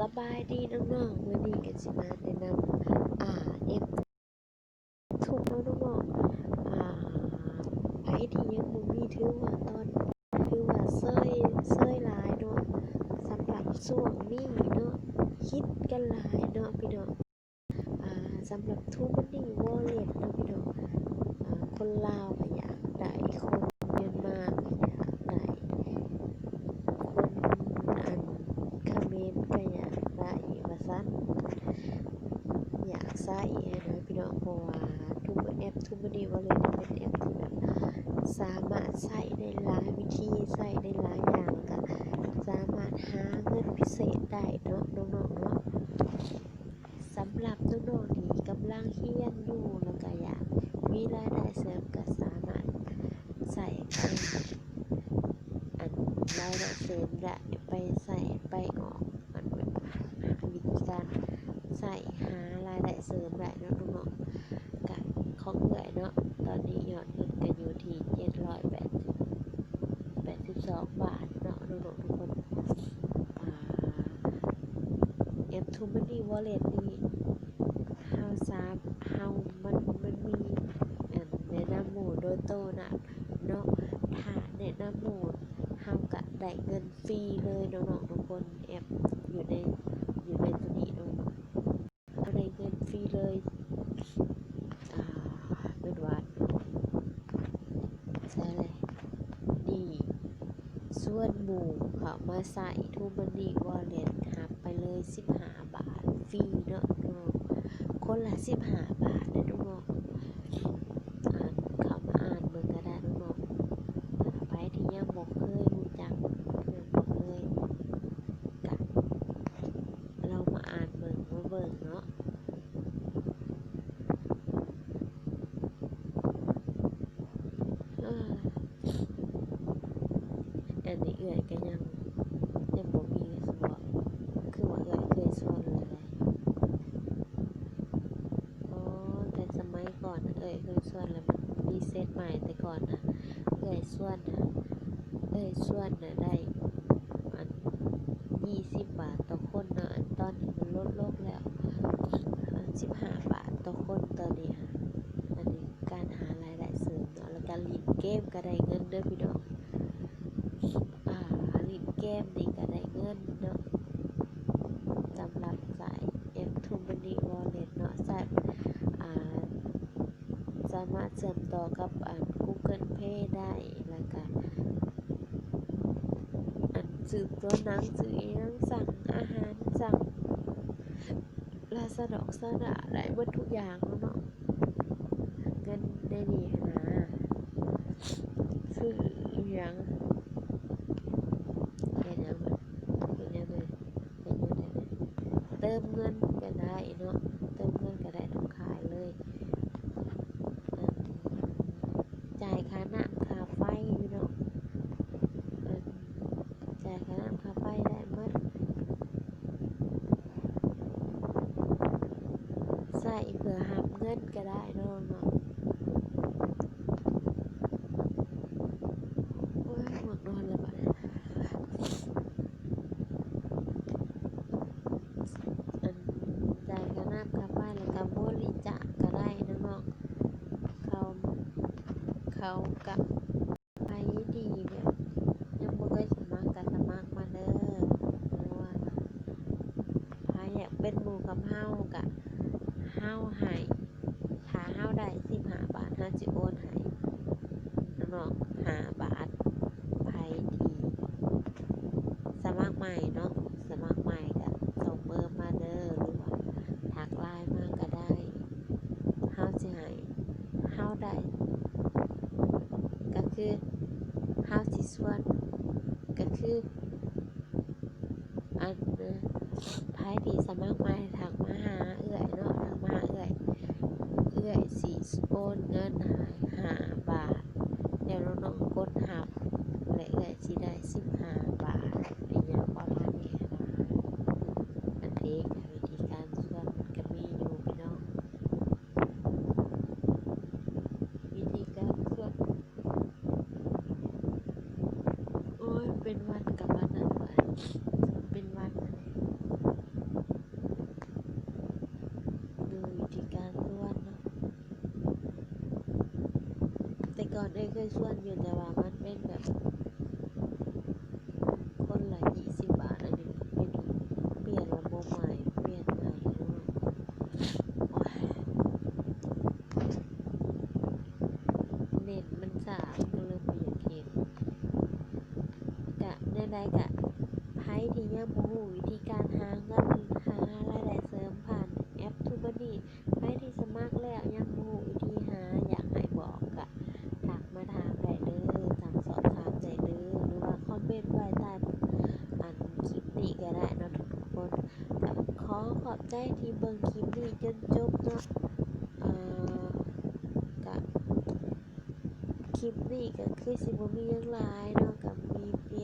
สบายดีน้องๆวันนี้ก็สิมาแนะนำอ่าเอฟทุกเนาะน้องๆอ่าไผที่ยังบ่มีถือว่าตอนถือว่าเซยเซยหลายเนาะสำหรับช่วงนี้เนาะคิดกันหลายเนาะพี่น้องอ่าสำหรับทูมันนี่วอลเล็ตเนาะพี่น้องอ่าคนลาวก็อยากได้คนเมียนมาก็อยากได้ คนอันเขมรก็อยากได้ว่าซั่น อยากใส่อะนะพี่น้องเพราะว่าทุกแอปทุกดีว่าเลยเป็นแอปที่แบบสามารถใส่ได้หลายวิธีใส่ได้หลายอย่างก็สามารถหาเงินพิเศษได้เนาะน้องๆเนาะสำหรับน้องๆที่กำลังเรียนอยู่แล้วก็อยากมีรายได้เสริมก็สามารถใส่ไปอันรายได้เสริมได้ไปใส่ไปออกมันแบบวิธีการ ใส่หารายได้เสริมได้เนาะเน้องๆกับของเอื่อยเนาะตอนนี้ยอดเงินกันอยู่ที่เจ็ดร้อยแปดแปดสิบสองบาทเนาะน้องๆทุกคนเอ็มทูมันนี่วอลเล็ตนี่เฮาซาบเฮามันมันมีอันแนะนำหมู่โดยโตนะเนาะถ้าแนะนำหมู่เฮากะได้เงินฟรีเลยน้องๆทุกคนแอปอยู่ในอยู่ในตัวนี้น้องๆเอาได้เงินฟรีเลยอ่าเป็นว่าใช่เลยนี่ ส่วนหมู่เขามาใส่ทูมันนี่วอลเล็ตหักไปเลย15บาทฟรีเนาะน้องคนละ15บาทนะน้องๆอ่านเขามาอ่านเบิ่งก็ได้น้องๆ ถ้าไปที่ยังบอกเคยรู้จักยังบอกเคยกะเรามาอ่านเบิ่งมาเบิ่งเนาะเอ้อ อันนี้เอื่อยก็ยังยังบ่มีสวอคือว่าเอื่อยเคยสอนเลยได้อ๋อแต่สมัยก่อนเอ่ยเคยสอนแล้วมันรีเซตใหม่แต่ก่อนนะเอื่อยสอนนะเอ้ยส่วนนะได้อันยี่สิบบาทต่อคนเนาะอันตอนนี้มันลดลงแล้วอันสิบห้าบาทต่อคนตอนนี้ค่ะอันนี้การหารายได้เสริมเนาะแล้วการเลินเกมก็ได้เงินเด้อพี่น้องอ่าลินเกมนี่ก็ได้เงินเนาะสำหรับสาย M t o Money Wallet เนาะสายอ่าสามารถ เชื่อมต่อกับอัน Google Pay ได้แล้วก็อันซื้อตัวหนังซื้ออิหยังสั่งอาหารสั่งลาสะดอกสะดาได้เบิดทุกอย่างแล้วเนาะเงินได้ดีนะซื้ออิหยังเห็นยังมันเห็นยังเลยเห็นยังไงเติมเงินก็ได้เนาะเติมเงินก็ได้ทำขายเลย จ่ายค่าน้ำค่าไฟอยู่เนาะจ่ายค่าน้ำค่าไฟได้เมดใส่เผื่อหักเงินก็ได้เนาะเนาะโอ้ยหมดนอนแล้วบัดนี้อันจ่ายค่าน้ำค่าไฟแล้วก็บริจาคก็ได้นะเนาะเขา เขากับไปดีแบบยังบ่เคยสมัครก็สมัครมาเด้อว่าถ้าอยากเป็นหมู่กับเฮากะเฮาให้ถ้าเฮาได้15บห้าบาทเฮาสิโอนให้น้องๆ5บาทไผที่สมัครใหม่เนาะสมัครใหม่ก็ส่งเบอร์มาเด้อหรือว่าทักไลน์มาก็ได้เฮาสิให้เฮาได้ก็คือเฮา สิส่วนก็คืออันเอ่อภายที่สมัครมาให้ทักมาหาเอื่อยเนาะทักมาหาเอื่อยเอื่อยสีโอนเงินหายห้าบาทเดี๋ยวน้องๆกดหับและเอื้อยสิได้สิบห้าบาทเป็นอย่างประมาณนี้นะอันนี้ค่ะวิธีการส่วนก็มีอยู่พี่น้องวิธีการส่วน โอ้ย เป็นวันกับวันนั้นวะเป็นวันอะไร เอ้เคยส่วนอยู่แต่ว่ามันเป็นแบบ คนละยี่สิบบาทอันนี้เป็นเปลี่ยนระบบใหม่เปลี่ยนใหม่เนาะโอ้ยเน็ตมันสามก็เลยบ่ยากเห็นกะแน่ใดกะไพ่ที่ยังบ่ฮู้วิธีการหาเงินหารายได้เสริมผ่านแอปทูบันนี่ไพ่ที่สมัครแล้วยังบ่ฮู้วิธีหาอยากให้บอกกะทักมาถามได้เด้อทางสอบถามได้เด้อหรือว่าคอมเมนต์ไว้ใต้ อันคลิปนี้ก็ได้เนาะทุกคนก็ข อขอบใจที่เบิ่งคลิปนี้จนจบเนาะเอ่อก็คลิปนี้ก็คือสิบ่มีหยังหลายเนาะกับมีเพียง